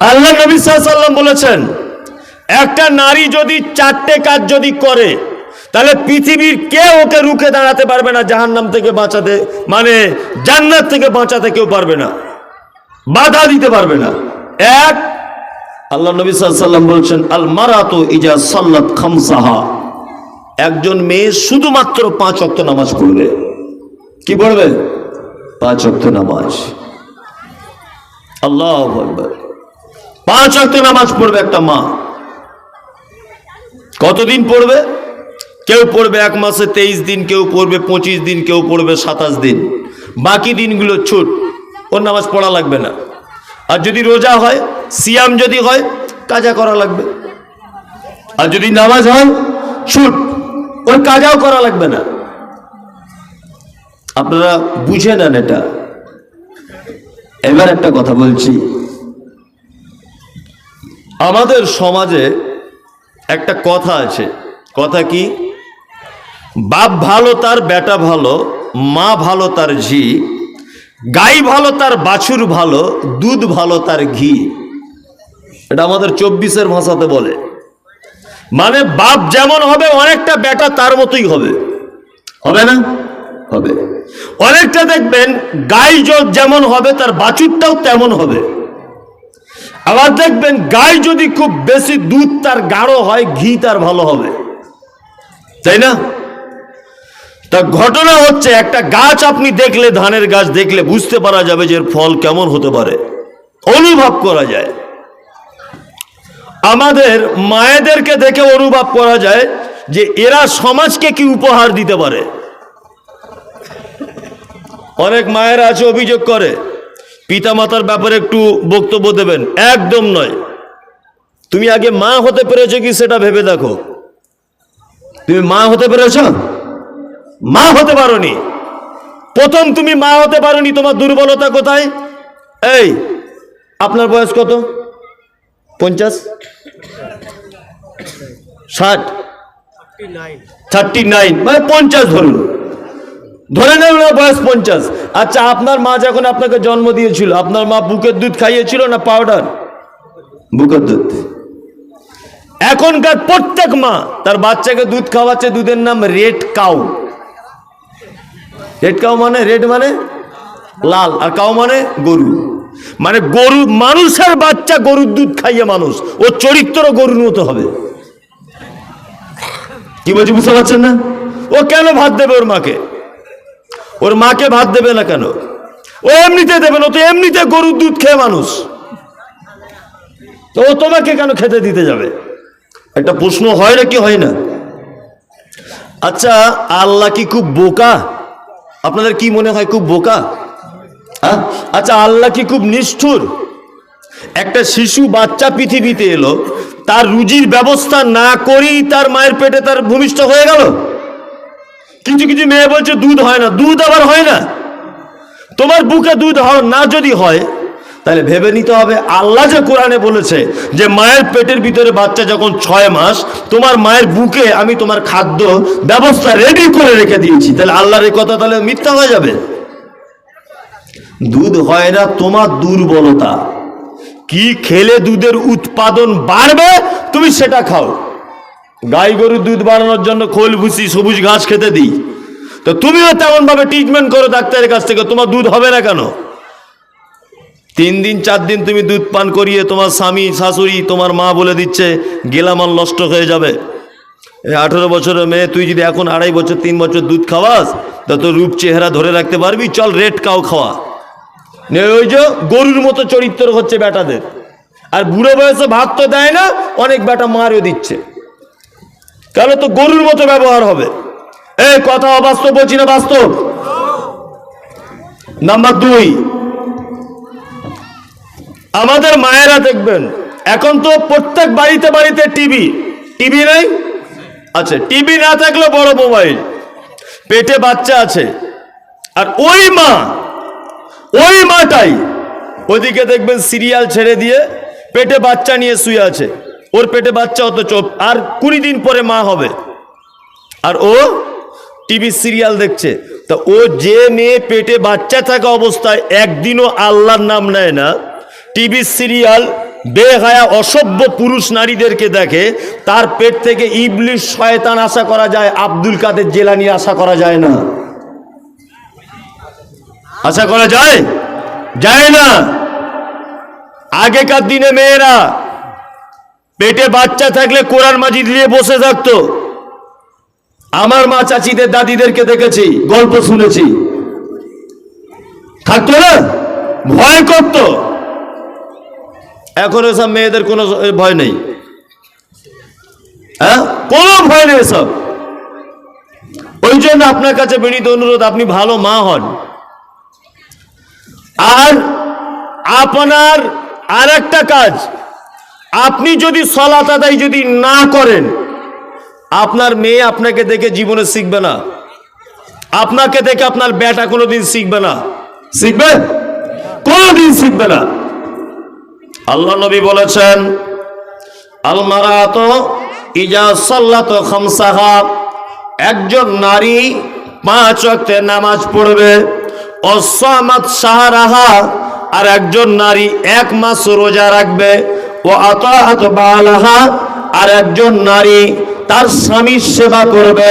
আল্লাহ নবী সাল্লাম বলেছেন, একটা নারী যদি চারটে কাজ যদি করে, তাহলে পৃথিবীর কেউ ওকে রুখে দাঁড়াতে পারবে না, জাহান্নাম থেকে বাঁচাতে মানে জান্নাত থেকে বাঁচাতে কেউ পারবে না, বাধা দিতে পারবে না। এক, আল্লাহ নবী সাল্লাম বলছেন আল মারাতো ইজা সাল্লাত খামসাহা। একজন মেয়ে শুধুমাত্র পাঁচ অক্ত নামাজ পড়বে। কি পড়বে? পাঁচ অক্ত নামাজ। আল্লাহ আকবার। পাঁচ অক্ত নামাজ পড়বে একটা মা। কতদিন পড়বে? কেউ পড়বে এক মাসে তেইশ দিন, কেউ পড়বে পঁচিশ দিন, কেউ পড়বে সাতাশ দিন। বাকি দিনগুলো ছুট, ওর নামাজ পড়া লাগবে না। আর যদি রোজা হয়, সিয়াম যদি হয়, কাজা করা লাগবে। আর যদি নামাজ হয়, ছুট, ওর কাজাও করা লাগবে না। আপনারা বুঝে নেন এটা। এবার একটা কথা বলছি। আমাদের সমাজে একটা কথা আছে। কথা কি? বাপ ভালো তার, বেটা ভালো, মা ভালো তার ঝি, গাই ভালো তার বাছুর ভালো, দুধ ভালো তার ঘি। এটা আমাদের চব্বিশের ভাষাতে বলে। মানে বাপ যেমন হবে, অনেকটা বেটা তার মতোই হবে। হবে না? হবে। অনেকটা দেখবেন, গাই যেমন হবে, তার বাছুরটাও তেমন হবে। আবার দেখবেন গাই যদি খুব বেশি দুধ তার গাঢ় হয়, ঘি তার ভালো হবে। তাই না? তা ঘটনা হচ্ছে, একটা গাছ আপনি দেখলে, ধানের গাছ দেখলে বুঝতে পারা যাবে যে ফল কেমন হতে পারে। অনুভব করা যায়। আমাদের মায়েদেরকে দেখে অনুভব করা যায় যে এরা সমাজকে কি উপহার দিতে পারে। অনেক মায়েরা আছে, অভিযোগ করে পিতামাতার ব্যাপারে একটু বক্তব্য দেবেন। একদম নয়। তুমি আগে মা হতে পেরেছ কি সেটা ভেবে দেখো। তুমি মা হতে পেরেছ? মা হতে পারোনি। প্রথম তুমি মা হতে পারোনি তোমার দুর্বলতা কোথায়? এই আপনার বয়স কত? পঞ্চাশ? ষাট? থার্টি নাইন মানে পঞ্চাশ ধরুন। ধরে ওনার বয়স পঞ্চাশ। আচ্ছা আপনার মা যখন আপনাকে জন্ম দিয়েছিল আপনার মা বুকের দুধ খাইয়েছিল না পাউডার বুকের দুধ। এখনকার প্রত্যেক মা তার বাচ্চাকে দুধ খাওয়াচ্ছে দুধের নাম রেড কাউ। রেড কাউ মানে রেড মানে লাল আর কাউ মানে গরু। মানে গরু মানুষের বাচ্চা গরুর দুধ খাইয়ে মানুষ। ওর চরিত্র গরুর মতো হবে। কি বলছি বুঝতে পারছেন না? ও কেন ভাত দেবে ওর মাকে? ওর মাকে ভাত দেবে না কেন? ও এমনিতে দেবে না তো এমনিতে গরুর দুধ খেয়ে মানুষ। তো ও তোমাকে কেন খেতে দিতে যাবে? একটা প্রশ্ন হয় না কি হয় না? আচ্ছা আল্লাহ কি খুব বোকা? আপনাদের কি মনে হয় খুব বোকা? হ্যাঁ? আচ্ছা আল্লাহ কি খুব নিষ্ঠুর? একটা শিশু বাচ্চা পৃথিবীতে এলো, তার রুজির ব্যবস্থা না করেই তার মায়ের পেটে তার ভূমিষ্ঠ হয়ে গেল? কিছু কিছু মেয়ে বলছে, দুধ হয় না। দুধ আবার হয় না। তোমার বুকে দুধ হয়, না যদি হয়, তাহলে ভেবে নিতে হবে, আল্লাহ যে কোরআনে বলেছে যে মায়ের পেটের ভিতরে বাচ্চা যখন ছয় মাস, তোমার মায়ের বুকে আমি তোমার খাদ্য ব্যবস্থা রেডি করে রেখে দিয়েছি। তাহলে আল্লাহর এই কথা তাহলে মিথ্যা হয়ে যাবে। দুধ হয় না তোমার দুর্বলতা। কি খেলে দুধের উৎপাদন বাড়বে, তুমি সেটা খাও। গাই গরুর দুধ বাড়ানোর জন্য খোল ভুসি, সবুজ ঘাস খেতে দিই। তো তুমিও তেমন ভাবে ট্রিটমেন্ট করো ডাক্তারের কাছ থেকে, তোমার দুধ হবে না কেন? তিন দিন, চার দিন তুমি দুধ পান করিয়ে তোমার স্বামী, শাশুড়ি, তোমার মা বলে দিচ্ছে গেলামাল নষ্ট হয়ে যাবে। আঠেরো বছরের মেয়ে, তুই যদি এখন আড়াই বছর, তিন বছর দুধ খাওয়াস, তা তোর রূপ চেহারা ধরে রাখতে পারবি, চল রেড কাউ খাওয়া। ওই যে গরুর মতো চরিত্র হচ্ছে বেটাদের আর বুড়ো বয়সে ভাত তো দেয় না, অনেক বেটা মারও দিচ্ছে। তাহলে তো গরুর মতো ব্যবহার হবে। এই কথা অবাস্তব বলছি না, বাস্তব? নাম্বার দুই, আমাদের মায়েরা দেখবেন, এখন তো প্রত্যেক বাড়িতে বাড়িতে টিভি। টিভি নেই? আচ্ছা টিভি না থাকলে বড় মোবাইল। পেটে বাচ্চা আছে। আর ওই মা, ওই মাটাই, ওদিকে দেখবেন সিরিয়াল ছেড়ে দিয়ে পেটে বাচ্চা নিয়ে শুয়ে আছে। ওর পেটে বাচ্চা অত চোখ আর কুড়ি দিন পরে মা হবে। আর ও টিভি সিরিয়াল দেখছে। তা ও যে মেয়ে পেটে বাচ্চা থাকা অবস্থায় একদিনও আল্লাহর নাম নেয় না, টিভি সিরিয়াল বেহায়া অসভ্য পুরুষ নারীদেরকে দেখে, তার পেট থেকে ইবলিশ শয়তান আশা করা যায়, আব্দুল কাদের জেলানি আশা করা যায় না। আশা করা যায়? যায় না। আগেকার দিনে মেয়েরা পেটে বাচ্চা থাকলে কোরআন মাজিদ নিয়ে বসে থাকতো। আমার মা চাচিদের দাদিদেরকে দেখেছি, গল্প শুনেছি। থাকতো না? ভয় করতো। এখন এসব মেয়েদের কোনো ভয় নেই। হ্যাঁ? কোনো ভয় নেই এসব। ওই জন্য আপনার কাছে বিনীত অনুরোধ, আপনি ভালো মা হন। আর আপনার আর একটা কাজ আপনি যদি সলাত আদায় যদি না করেন আপনার মেয়ে আপনাকে দেখে জীবনে শিখবে না। আপনাকে দেখে আপনার বেটা কোনোদিন শিখবে না। শিখবে? কোনোদিন শিখবে না। আল্লাহ নবী বলেছেন আলমারাত ইজা সাল্লাত খামসাহা। একজন নারী পাঁচ ওয়াক্তে নামাজ পড়বে অসামাত সাহারাহা আর একজন নারী এক মাস রোজা রাখবে। ও বালাহা, আর একজন নারী তার স্বামীর সেবা করবে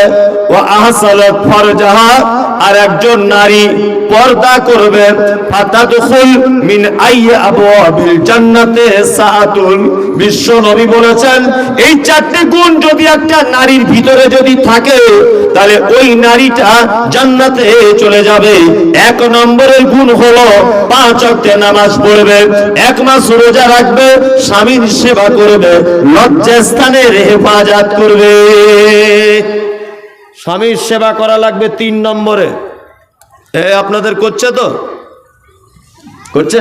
ও আহসালত ফরজাহা, আর একজন নারী পর্দা করবে। ফাতাদখুল মিন আইয়া আবওয়াবিল জান্নাতে সাআতুন বিশ্ব নবী বলেছেন, এই চারটি গুণ যদি একটা নারীর ভিতরে যদি থাকে, তাহলে ওই নারীটা জান্নাতে চলে যাবে। এক নম্বরের গুণ হলো পাঁচ ওয়াক্তে নামাজ পড়বে, এক মাস রোজা রাখবে, স্বামীর সেবা করবে লজ্জাস্থানের হেফাজত করবে। স্বামীর সেবা করা লাগবে তিন নম্বরে। এ, আপনাদের করছে তো? করছে?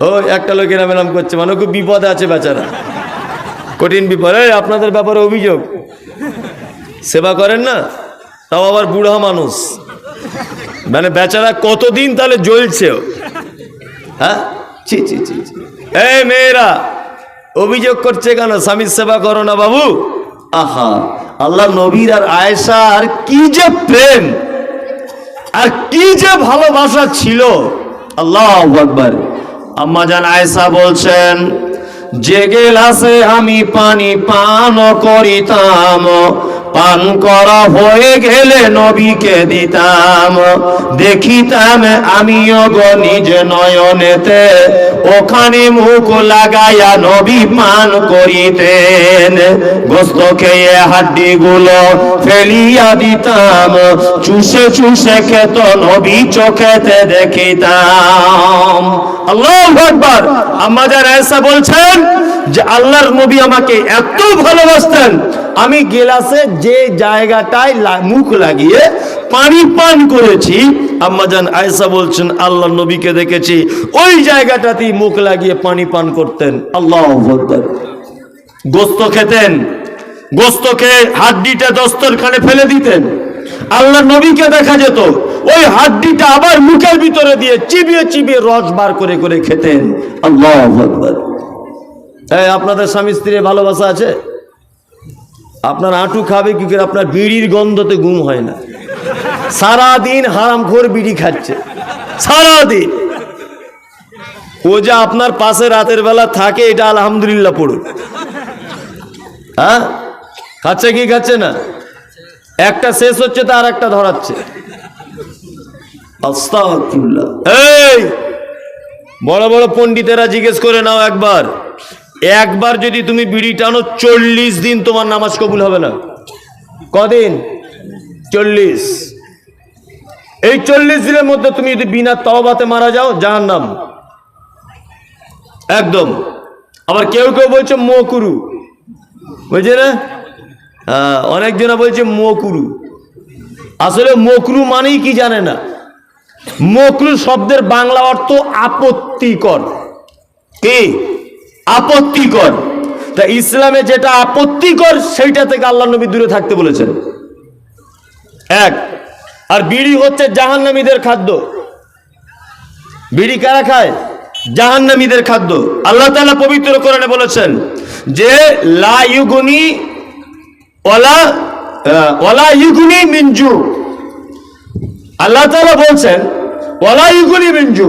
ও, একটা লোক এরাম এরাম করছে মানে খুব বিপদে আছে বেচারা। কঠিন বিপদ। আপনাদের ব্যাপারে অভিযোগ। সেবা করেন না? তাও আবার বুড়া মানুষ। মানে বেচারা কতদিন তাহলে জ্বলছে? হ্যাঁ? ছি ছি ছি। এই মেয়েরা, অভিযোগ করছে কেন? স্বামীর সেবা করো না বাবু। আহা, আল্লাহ নবীর আর আয়েশার কি যে প্রেম! আর কি যে ভালোবাসা ছিল। আল্লাহ আকবার। আম্মা জান আয়সা বলছেন, যে গেলাসে আমি পানি পান করিতাম পান করা হয়ে গেলে নবীকে দিতাম। দেখিতাম, আমিও গো নিজ নয়নেতে ওখানে মুখ লাগাইয়া নবী পান করিতেন। গোস্ত খেয়ে হাড্ডি গুলো ফেলিয়া দিতাম। চুষে চুষে খেত নবী চোখেতে দেখিতাম। আল্লাহ এসা বলছেন যে নবী আমাকে এত ভালোবাসতেন, আমি গেলাসে যে জায়গাটায় মুখ লাগিয়ে পানি পান করেছি আম্মাজান আয়সা বলছেন আল্লাহ নবীকে দেখেছি, ওই জায়গাটাতেই মুখ লাগিয়ে পানি পান করতেন। আল্লাহ গোস্ত খেতেন, গোস্ত খেয়ে হাড্ডিটা দস্তরখানে ফেলে দিতেন। আল্লাহ নবীকে দেখা যেত। ওই হাড্ডিটা আবার মুখের ভিতরে দিয়ে চিবিয়ে চিবিয়ে রস বার করে করে খেতেন। আল্লাহ এই, আপনাদের স্বামী স্ত্রীর ভালোবাসা আছে? আপনার আঁটু খাবে কি করে? আপনার বিড়ির গন্ধতে গুম হয় না। সারাদিন হারামখোর বিড়ি খাচ্ছে। সারাদিন। ও যে আপনার পাশে রাতের বেলা থাকে, এটা আলহামদুলিল্লাহ পড়ুন। হ্যাঁ? খাচ্ছে কি খাচ্ছে না? একটা শেষ হচ্ছে তো আর একটা ধরাচ্ছে। এই বড় বড় পণ্ডিতেরা জিজ্ঞেস করে নাও একবার। একবার যদি তুমি বিড়ি টানো চল্লিশ দিন তোমার নামাজ কবুল হবে না। কদিন? চল্লিশ। এই চল্লিশ দিনের মধ্যে তুমি যদি বিনা তওবাতে মারা যাও জাহার নাম একদম। আবার কেউ কেউ বলছে মকুরু। বুঝছে না অনেকজনা বলছে মকুরু। আসলে মকরু মানেই কি জানে না? মকরু শব্দের বাংলা অর্থ আপত্তিকর। কি? আপত্তিকর। তা ইসলামে যেটা আপত্তিকর, সেইটা থেকে আল্লাহ নবী দূরে থাকতে বলেছেন। এক। আর বিড়ি হচ্ছে জাহান্নামীদের খাদ্য। বিড়ি কারা খায়? জাহান্নামীদের খাদ্য। আল্লাহ তাআলা পবিত্র কোরআনে বলেছেন যে, লা ইউগুনি ওলা আহ, ওলা ইউগুনি মিনজু। আল্লাহ তাআলা বলছেন ওলা ইউগুনি মিনজু।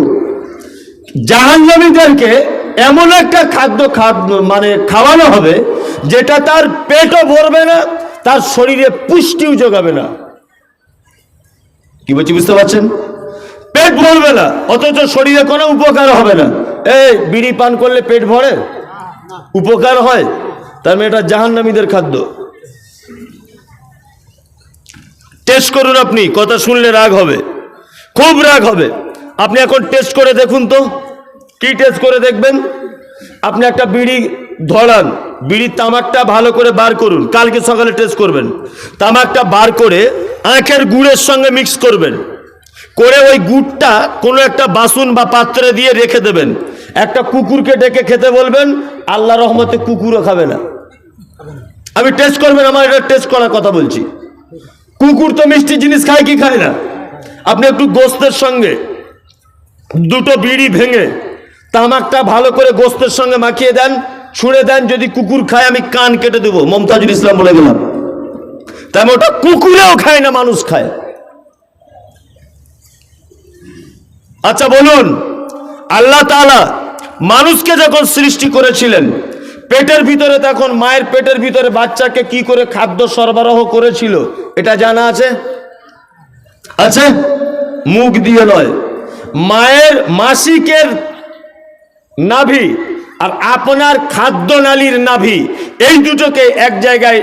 জাহান্নামীদেরকে এমন একটা খাদ্য খাদ্য মানে খাওয়ানো হবে যেটা তার পেটও ভরবে না তার শরীরে পুষ্টিও যোগাবে না। কি বলছি বুঝতে পারছেন? পেট ভরবে না অথচ শরীরে কোনো উপকার হবে না। এই বিড়ি পান করলে পেট ভরে? উপকার হয়? তার মানে এটা জাহান্নামীদের খাদ্য। টেস্ট করুন আপনি, কথা শুনলে রাগ হবে। খুব রাগ হবে। আপনি এখন টেস্ট করে দেখুন তো, কি টেস্ট করে দেখবেন? আপনি একটা বিড়ি ধরান, বিড়ির তামাকটা ভালো করে বার করুন, কালকে সকালে টেস্ট করবেন। তামাকটা বার করে আখের গুড়ের সঙ্গে মিক্স করবেন। করে ওই গুড়টা কোনো একটা বাসন বা পাত্রে দিয়ে রেখে দেবেন। একটা কুকুরকে ডেকে খেতে বলবেন, আল্লাহ রহমতে কুকুরও খাবে না। আমি টেস্ট করবেন, আমার এটা টেস্ট করার কথা বলছি। কুকুর তো মিষ্টি জিনিস খায়, কি খায় না? আপনি একটু গোস্তের সঙ্গে দুটো বিড়ি ভেঙে তামাকটা ভালো করে গোস্তের সঙ্গে মাখিয়ে দেন, ছুঁড়ে দেন, যদি কুকুর খায়, আমি কান কেটে দেবো, মমতাজুল ইসলাম বলে গেলাম। তাই ওটা কুকুরেও খায় না, মানুষ খায়। আচ্ছা বলুন, আল্লাহ তাআলা মানুষকে যখন সৃষ্টি করেছিলেন পেটের ভিতরে তখন মায়ের পেটের ভিতরে বাচ্চাকে কি করে খাদ্য সরবরাহ করেছিল, এটা জানা আছে? আছে? মুখ দিয়ে নয়। মায়ের মাসিকের নাভি আর আপনার খাদ্য নালীর নাভি, এই দুটোকে এক জায়গায়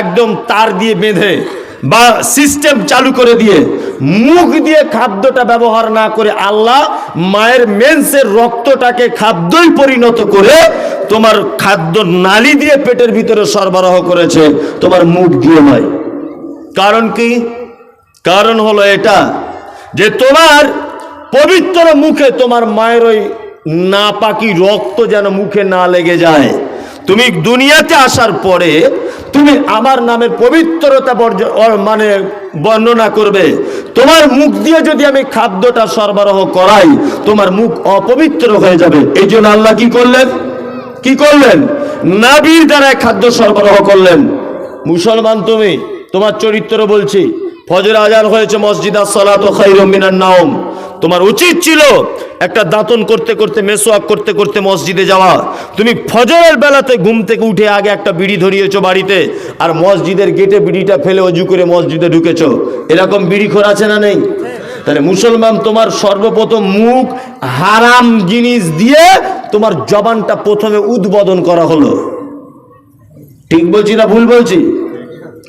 একদম তার দিয়ে বেঁধে বা সিস্টেম চালু করে দিয়ে মুখ দিয়ে খাদ্যটা ব্যবহার না করে আল্লাহ মায়ের মেন্সের রক্তটাকে খাদ্যই পরিণত করে তোমার খাদ্য নালি দিয়ে পেটের ভিতরে সরবরাহ করেছে তোমার মুখ দিয়ে নয়। কারণ কি? কারণ হলো এটা যে তোমার পবিত্র মুখে তোমার মায়ের ওই না পাকি রক্ত যেন মুখে না লেগে যায়। তুমি দুনিয়াতে আসার পরে তুমি আমার নামের পবিত্রতা মানে বর্ণনা করবে। তোমার মুখ দিয়ে যদি আমি খাদ্যটা সরবরাহ করাই, তোমার মুখ অপবিত্র হয়ে যাবে। এই জন্য আল্লাহ কি করলেন? কি করলেন? নাবির দ্বারা খাদ্য সরবরাহ করলেন। মুসলমান তুমি, তোমার চরিত্র বলছি, ফজর আজান হয়েছে মসজিদ সালাত খাইরুম মিনান নাওম। তোমার উচিত ছিল একটা দাঁতন করতে করতে, মেসোয়াক করতে করতে মসজিদে যাওয়া। তুমি ফজরের বেলাতে ঘুম থেকে উঠে আগে একটা বিড়ি ধরিয়েছো বাড়িতে, আর মসজিদের গেটে বিড়িটা ফেলে অজু করে মসজিদে ঢুকেছো। এরকম বিড়ি খোর আছে না নেই? তাহলে মুসলমান তোমার সর্বপ্রথম মুখ হারাম জিনিস দিয়ে তোমার জবানটা প্রথমে উদ্বোধন করা হলো। ঠিক বলছি না ভুল বলছি?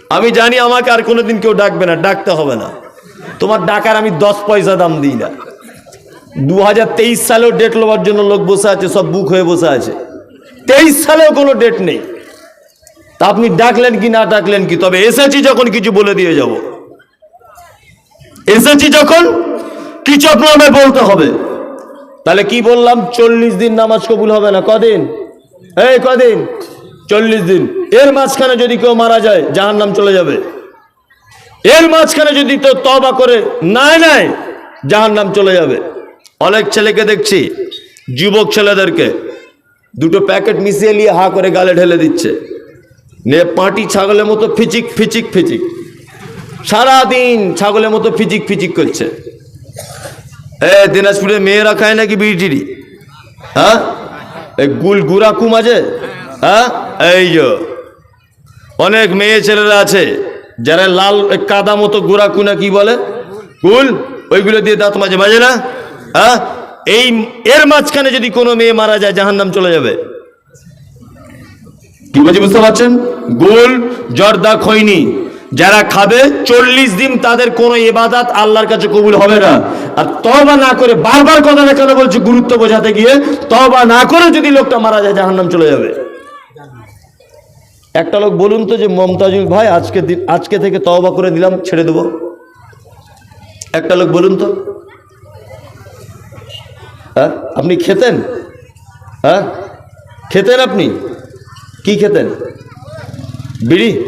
আমি জানি আমাকে আর কোনোদিন কেউ ডাকবে না, ডাকতে হবে না। তোমার ডাকার আমি দশ পয়সা দাম দিই না। দু হাজার তেইশ সালেও ডেট লোবার জন্য লোক বসে আছে, সব বুক হয়ে বসে আছে। তেইশ সালেও কোনো ডেট নেই। তা আপনি ডাকলেন কি, না ডাকলেন কি? তবে এসেছি যখন কিছু বলে দিয়ে যাব। এসেছি যখন কিছু আপনার বলতে হবে। তাহলে কি বললাম? চল্লিশ দিন নামাজ কবুল হবে না? কদিন? এই কদিন? চল্লিশ দিন। এর মাঝখানে যদি কেউ মারা যায় জাহার নাম চলে যাবে। এর মাঝখানে যদি তো তবা করে নাই নাই জাহার নাম চলে যাবে। অনেক ছেলেকে দেখছি, যুবক ছেলেদেরকে, দুটো প্যাকেট মিশিয়ে নিয়ে হা করে গালে ঢেলে দিচ্ছে। নিয়ে পাটি ছাগলের মতো ফিচিক ফিচিক ফিচিক। সারাদিন ছাগলের মতো ফিচিক ফিচিক করছে। এ, দিনাজপুরে মেয়েরা খায় নাকি বিড়িটিড়ি হ্যাঁ? এই গুল গুড়া কুম আছে? হ্যাঁ? এই যে, অনেক মেয়ে ছেলেরা আছে। যারা লাল কাদা মতো গুড়া কুনা কি বলে? গুল ওইগুলো দিয়ে দাঁত মাঝে মাঝে না? হ্যাঁ? এই, এর মাঝখানে যদি কোনো মেয়ে মারা যায় জাহান নাম চলে যাবে। কি বলছি বুঝতে পারছেন? গোল, জর্দা, খৈনি, যারা খাবে, চল্লিশ দিন তাদের কোনো ইবাদাত আল্লাহর কাছে কবুল হবে না। আর তবা না করে বারবার কথাটা কেন বলছি, গুরুত্ব বোঝাতে গিয়ে তবা না করে যদি লোকটা মারা যায়, জাহান্নাম চলে যাবে। একটা লোক বলুন তো যে মমতাজুল ভাই, আজকে দিন আজকে থেকে তওবা করে দিলাম ছেড়ে দেবো। একটা লোক বলুন তো। হ্যাঁ? আপনি খেতেন? হ্যাঁ? খেতেন আপনি? কি খেতেন? বিড়ি?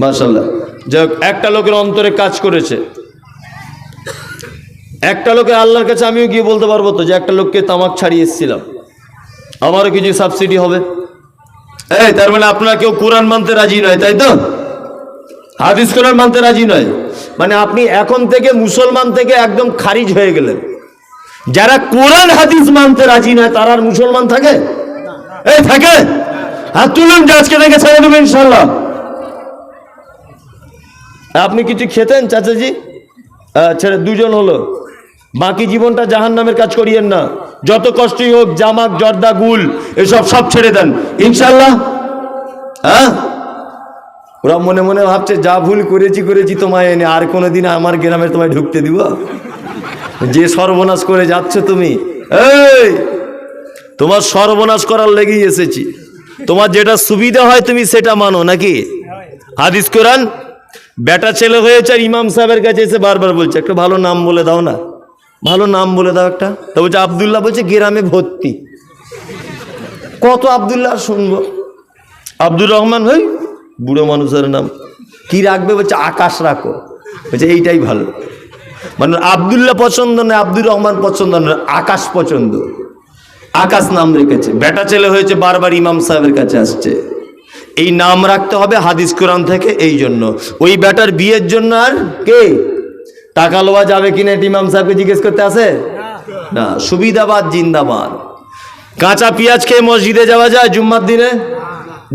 মাশাল্লাহ যাই একটা লোকের অন্তরে কাজ করেছে। একটা লোকের আল্লাহর কাছে আমিও গিয়ে বলতে পারব তো যে, একটা লোককে তামাক ছাড়িয়ে এসেছিলাম। আমারও কিছু সাবসিডি হবে। এই তার মানে আপনারা কেউ কোরআন মানতে রাজি নয় তাই তো? হাদিস কোরআন মানতে রাজি নয়। মানে আপনি এখন থেকে মুসলমান থেকে একদম খারিজ হয়ে গেলেন। যারা কোরআন হাদিস মানতে রাজি নয় তারা আর মুসলমান থাকে? এই থাকে? হাত তুলুন আজকে থেকে ছেড়ে দেবেন ইনশাল্লাহ আপনি কিছু খেতেন চাচাজি? আহ, ছেড়ে দুজন হলো। বাকি জীবনটা জাহান নামের কাজ করিয়েন না। যত কষ্টই হোক, জামাক, জর্দা, গুল, এসব সব ছেড়ে দেন। ইনশাল্লাহ হ্যাঁ? ওরা মনে মনে ভাবছে, যা ভুল করেছি করেছি তোমায় এনে, আর কোনোদিন আমার গ্রামে তোমায় ঢুকতে দিব? যে সর্বনাশ করে যাচ্ছ তুমি, এই, তোমার সর্বনাশ করার লেগেই এসেছি। তোমার যেটা সুবিধা হয় তুমি সেটা মানো, নাকি? হাদিস কোরআন, বেটা ছেলে হয়েছে আর ইমাম সাহেবের কাছে এসে বারবার বলছে, একটা ভালো নাম বলে দাও না। ভালো নাম বলে দাও একটা। তো বলছে আবদুল্লাহ বলছে, গ্রামে ভর্তি। কত আবদুল্লাহ শুনব? আব্দুর রহমান ভাই বুড়ো মানুষের নাম। কি রাখবে? বলছে, আকাশ রাখো। বলছে, এইটাই ভালো। মানে আবদুল্লাহ পছন্দ নয়, আব্দুর রহমান পছন্দ নয়, আকাশ পছন্দ। আকাশ নাম রেখেছে। বেটা ছেলে হয়েছে, বারবার ইমাম সাহেবের কাছে আসছে। এই নাম রাখতে হবে হাদিস কোরআন থেকে এই জন্য ওই বেটার বিয়ের জন্য আর কে? টাকা লোয়া যাবে কিনা ইমাম সাহেবকে জিজ্ঞেস করতে আসে না, সুবিধাবাদ জিন্দাবাদ। কাঁচা পেঁয়াজ খেয়ে মসজিদে যাওয়া যায় জুম্মার দিনে?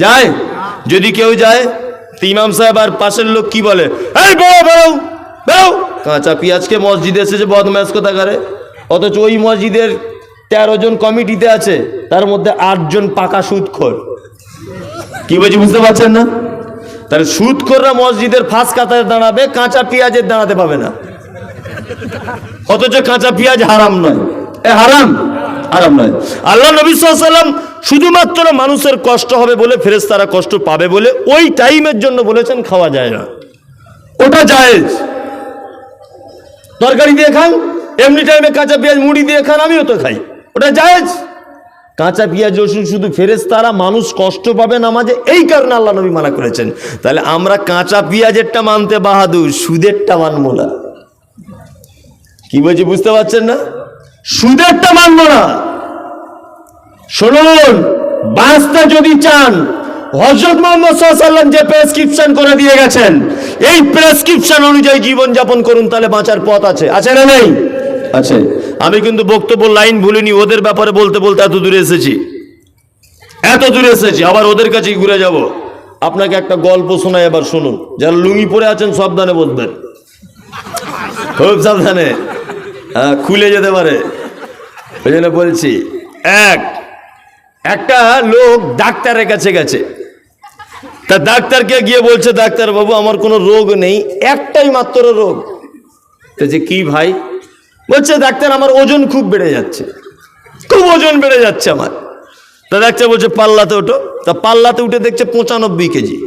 যায়? যদি কেউ যায়, তো ইমাম সাহেব আর পাশের লোক কি বলে? এই, বেরো বেরো বেরো! কাঁচা পেঁয়াজকে মসজিদে এসেছে বদমাস কথা করে অথচ ওই মসজিদের তেরো জন কমিটিতে আছে, তার মধ্যে আটজন পাকা সুদখোর। কি বলছি, বুঝতে পারছেন না? তাহলে সুদখোররা মসজিদের ফাঁস কাতারে দাঁড়াবে, কাঁচা পেঁয়াজের দাঁড়াতে পাবে না। অথচ কাঁচা পেঁয়াজ হারাম নয়। এ হারাম? হারাম নয়। আল্লাহ নবী সাল্লাম শুধুমাত্র মানুষের কষ্ট হবে বলে ফেরেশতারা কষ্ট পাবে বলে ওই টাইমের জন্য বলেছেন, খাওয়া যায় না। ওটা জায়েজ। তরকারি দিয়ে খান, এমনি টাইমে কাঁচা পেঁয়াজ মুড়ি দিয়ে খান, আমিও তো খাই। ওটা জায়েজ। কাঁচা পেঁয়াজ, রসুন শুধু ফেরেশতারা মানুষ কষ্ট পাবে নামাজে, এই কারণে আল্লাহ নবী মানা করেছেন। তাহলে আমরা কাঁচা পেঁয়াজেরটা মানতে বাহাদুর, সুদেরটা মানবো না। কি বলছি বুঝতে পারছেন না? সুদেরটা মানব না। শুনুন বাঁচতে যদি চান হজরত মোহাম্মদ সাল্লাম যে প্রেসক্রিপশন করে দিয়ে গেছেন এই প্রেসক্রিপশন অনুযায়ী জীবন যাপন করুন তাহলে বাঁচার পথ আছে। আছে না নেই? আছে। আমি কিন্তু বক্তব্য লাইন ভুলিনি ওদের ব্যাপারে বলতে বলতে এত দূরে এসেছি। এত দূরে এসেছি আবার ওদের কাছেই ঘুরে যাব। আপনাকে একটা গল্প শোনাই এবার শুনুন। যারা লুঙ্গি পরে আছেন সাবধানে বলবেন খুব সাবধানে। খুলে যেতে পারে। ওই জন্য বলছি, এক, একটা লোক ডাক্তারের কাছে গেছে। তা ডাক্তারকে গিয়ে বলছে ডাক্তার বাবু আমার কোনো রোগ নেই, একটাই মাত্র রোগ। তো যে কি ভাই? বলছে, ডাক্তার, আমার ওজন খুব বেড়ে যাচ্ছে, খুব ওজন বেড়ে যাচ্ছে আমার। তা ডাক্তার বলছে, পাল্লাতে ওঠো। তা পাল্লাতে উঠে দেখছে, পঁচানব্বই কেজি।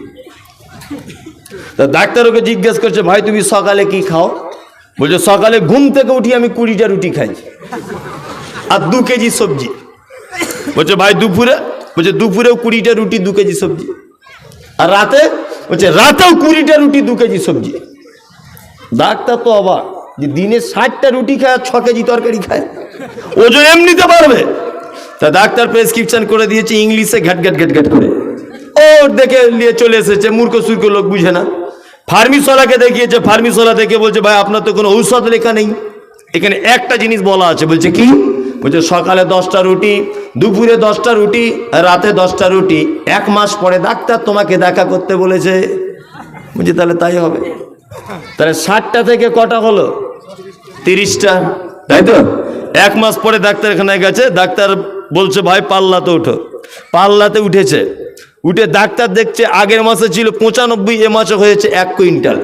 তা ডাক্তার ওকে জিজ্ঞেস করছে, ভাই, তুমি সকালে কি খাও? বলছে, সকালে ঘুম থেকে উঠি আমি কুড়িটা রুটি খাই। আর দু কেজি সবজি। বলছে, ভাই, দুপুরে? বলছে, দুপুরেও কুড়িটা রুটি, দু কেজি সবজি। আর রাতে? বলছে, রাতেও কুড়িটা রুটি, দু কেজি সবজি। ডাক্তার তো অবাক যে দিনে ষাটটা রুটি খায় ছ কেজি তরকারি খায়। ওজন এমনিতে পারবে। তা ডাক্তার প্রেসক্রিপশন করে দিয়েছে, ইংলিশে ঘ্যাট ঘ্যাট ঘ্যাট ঘ্যাট করে। ওর দেখে নিয়ে চলে এসেছে, মূর্খ সূর্খ লোক বুঝে না। ফার্মিসওয়ালাকে দেখিয়েছে ফার্মিসওয়ালা দেখে বলছে, ভাই, আপনার তো কোনো ঔষধ লেখা নেই। এখানে একটা জিনিস বলা আছে, বলছে কি? বলছে, সকালে দশটা রুটি, দুপুরে দশটা রুটি রাতে দশটা রুটি। এক মাস পরে ডাক্তার তোমাকে দেখা করতে বলেছে। বলছি, তাহলে তাই হবে। তাহলে ষাটটা থেকে কটা হলো? তিরিশটা, তাই তো? এক মাস পরে ডাক্তার এখানে গেছে, ডাক্তার বলছে, ভাই, পাল্লাতে ওঠো পাল্লাতে উঠেছে। উঠে ডাক্তার দেখছে আগের মাসে ছিল পঁচানব্বই, এ মাসে হয়েছে এক কুইন্টাল।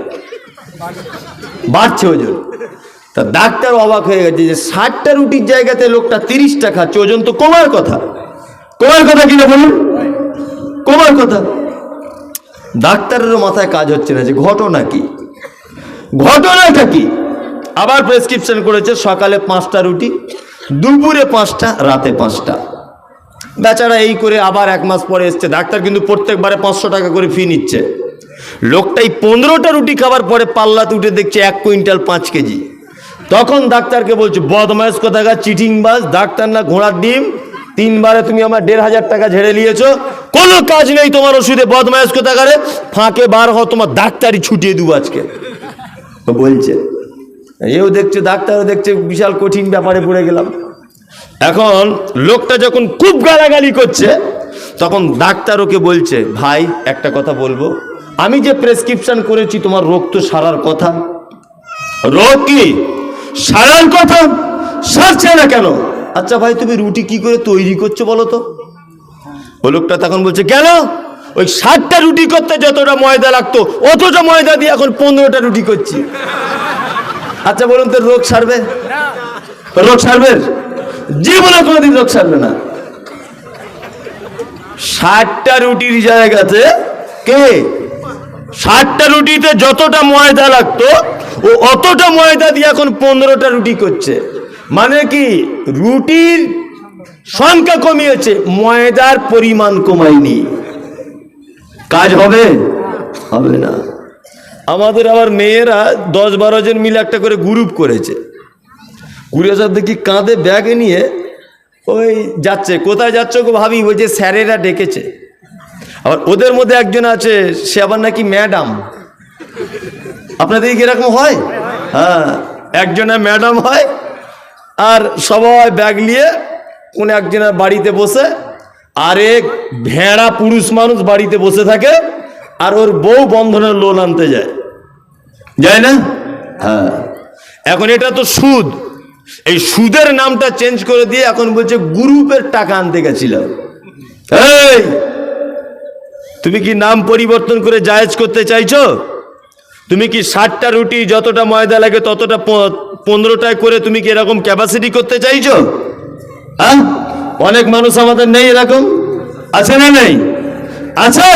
বাড়ছে ওজন। তা ডাক্তার অবাক হয়ে গেছে যে ষাটটা রুটির জায়গাতে লোকটা তিরিশটা খাচ্ছে, ওজন তো কমার কথা। কমার কথা কিনা বলুন? কমার কথা। ডাক্তারেরও মাথায় কাজ হচ্ছে না যে ঘটনা কি? ঘটনাটা কি? আবার প্রেসক্রিপশন করেছে, সকালে পাঁচটা রুটি, দুপুরে পাঁচটা, রাতে পাঁচটা। বেচারা এই করে আবার এক মাস পরে এসছে। ডাক্তার কিন্তু প্রত্যেকবারে পাঁচশো টাকা করে ফি নিচ্ছে। লোকটাই পনেরোটা রুটি খাবার পরে পাল্লাতে উঠে দেখছে এক কুইন্টাল পাঁচ কেজি। তখন ডাক্তারকে বলছে বদমাস কোথাকার চিটিং বাস? ডাক্তার না ঘোড়ার ডিম? তিনবারে তুমি আমার দেড় হাজার টাকা ঝেড়ে নিয়েছো। কোনো কাজ নেই তোমার ওষুধে বদমাস কোথাকারে? ফাঁকে বার হও, তোমার ডাক্তারই ছুটিয়ে দেবো আজকে। বলছে। এও দেখছে, ডাক্তারও দেখছে, বিশাল কঠিন ব্যাপারে পড়ে গেলাম। এখন লোকটা যখন খুব গালাগালি করছে, তখন ডাক্তার ওকে বলছে, ভাই, একটা কথা বলব। আমি যে প্রেসক্রিপশন করেছি, তোমার রোগ তো সারার কথা। রোগ কি? সারার কথা? সারছে না কেন? আচ্ছা ভাই, তুমি রুটি কি করে তৈরি করছ বলো তো? ও লোকটা তখন বলছে, কেন? ওই ষাটটা রুটি করতে যতটা ময়দা লাগতো, অতটা ময়দা দিয়ে এখন পনেরোটা রুটি করছি। আচ্ছা বলুন তো, রোগ সারবে? রোগ সারবে? জীবনে কোনোদিন রোগ সারবে না। ষাটটা রুটির জায়গাতে কে? ষাটটা রুটিতে যতটা ময়দা লাগতো, ও অতটা ময়দা দিয়ে এখন পনেরোটা রুটি করছে। মানে কি? রুটির সংখ্যা কমিয়েছে, ময়দার পরিমাণ কমায়নি। কাজ হবে? হবে না। আমাদের আবার মেয়েরা দশ বারো জন মিলে একটা করে গ্রুপ করেছে। সব দেখি কাঁধে ব্যাগ নিয়ে ওই যাচ্ছে। কোথায় যাচ্ছ গো ভাবি? ওই যে স্যারেরা ডেকেছে। আবার ওদের মধ্যে একজন আছে, সে আবার নাকি ম্যাডাম। আপনাদের এরকম হয়? হ্যাঁ একজনের ম্যাডাম হয় আর সবাই ব্যাগ নিয়ে কোন একজনের বাড়িতে বসে আরেক ভেড়া পুরুষ মানুষ বাড়িতে বসে থাকে আর ওর বউ বন্ধনের লোন আনতে যায়। যায় না? হ্যাঁ। এখন এটা তো সুদ। এই সুদের নামটা চেঞ্জ করে দিয়ে এখন বলছে গ্রুপের টাকা আনতে গেছিলাম। এই, তুমি কি নাম পরিবর্তন করে জায়েজ করতে চাইছো? তুমি কি ষাটটা রুটি যতটা ময়দা লাগে ততটা পনেরোটায় করে তুমি কি এরকম ক্যাপাসিটি করতে চাইছো? হ্যাঁ? অনেক মানুষ আমাদের নেই এরকম। আছে না নেই? আছে?